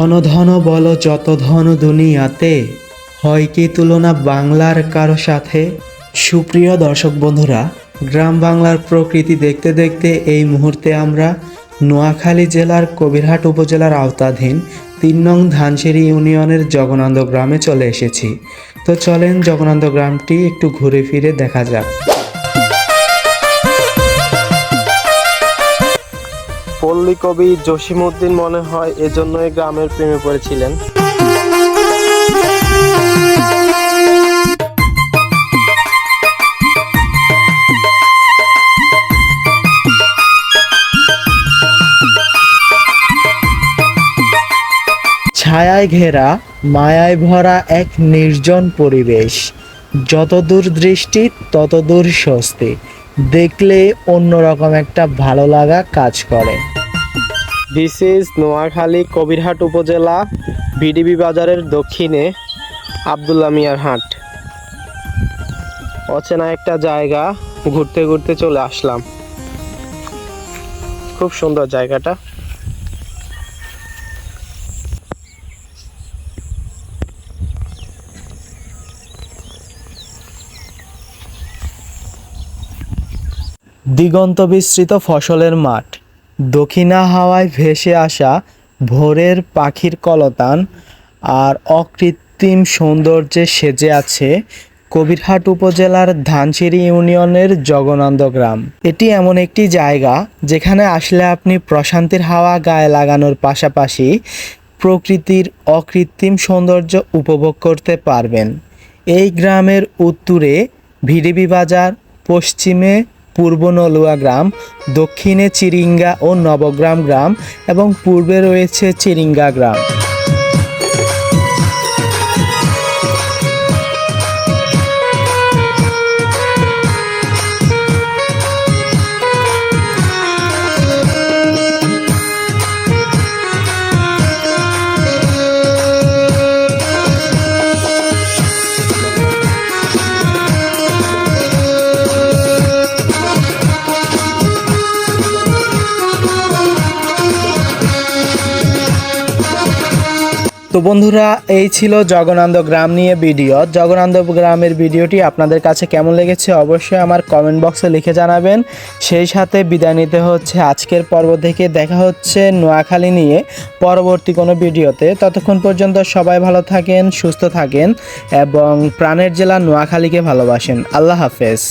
ধন ধন বল যত ধন দুনিয়াতে, হয় কি তুলনা বাংলার কারও সাথে? সুপ্রিয় দর্শক বন্ধুরা, গ্রাম বাংলার প্রকৃতি দেখতে দেখতে এই মুহূর্তে আমরা নোয়াখালী জেলার কবিরহাট উপজেলার আওতাধীন তিন নং ধানসেরি ইউনিয়নের জগনন্দ গ্রামে চলে এসেছি। তো চলেন জগনন্দ গ্রামটি একটু ঘুরে ফিরে দেখা যাক। পল্লী কবি জসিমউদ্দিন মনে হয় এজন্যই গ্রামের প্রেমে পড়েছিলেন। ছায়ায় ঘেরা, মায়ায় ভরা এক নির্জন পরিবেশ। যতদূর দৃষ্টি, ততদূর স্বস্তি। দেখলে অন্যরকম একটা ভালো লাগা কাজ করে। দিস ইজ নোয়াখালী কবিরহাট উপজেলা বিডিবি বাজারের দক্ষিণে আবদুল্লা মিয়ার হাট অচেনা একটা জায়গা, ঘুরতে ঘুরতে চলে আসলাম। খুব সুন্দর জায়গাটা। দিগন্ত বিস্তৃত ফসলের মাঠ। দক্ষিণা হাওয়ায় ভেসে আসা ভোরের পাখির কলতান আর অকৃত্রিম সৌন্দর্যে সেজে আছে কবিরহাট উপজেলার ধানসিঁড়ি ইউনিয়নের জগনন্দ গ্রাম। এটি এমন একটি জায়গা যেখানে আসলে আপনি প্রশান্তির হাওয়া গায়ে লাগানোর পাশাপাশি প্রকৃতির অকৃত্রিম সৌন্দর্য উপভোগ করতে পারবেন। এই গ্রামের উত্তরে ভিডিবি বাজার, পশ্চিমে পূর্ব নলুয়া গ্রাম দক্ষিণে চিরিঙ্গা ও নবগ্রাম গ্রাম এবং পূর্বে রয়েছে চিরিঙ্গা গ্রাম। তো বন্ধুরা, এই ছিল জগনান্দ গ্রাম নিয়ে ভিডিও। জগনান্দ গ্রামের ভিডিওটি আপনাদের কাছে কেমন লেগেছে অবশ্যই আমার কমেন্ট বক্সে লিখে জানাবেন। সেই সাথে বিদায় নিতে হচ্ছে। আজকের পর্ব থেকে দেখা হচ্ছে নোয়াখালী নিয়ে পরবর্তী কোনো ভিডিওতে। ততক্ষণ পর্যন্ত সবাই ভালো থাকেন, সুস্থ থাকেন এবং প্রাণের জেলা নোয়াখালীকে ভালোবাসেন। আল্লাহ হাফেজ।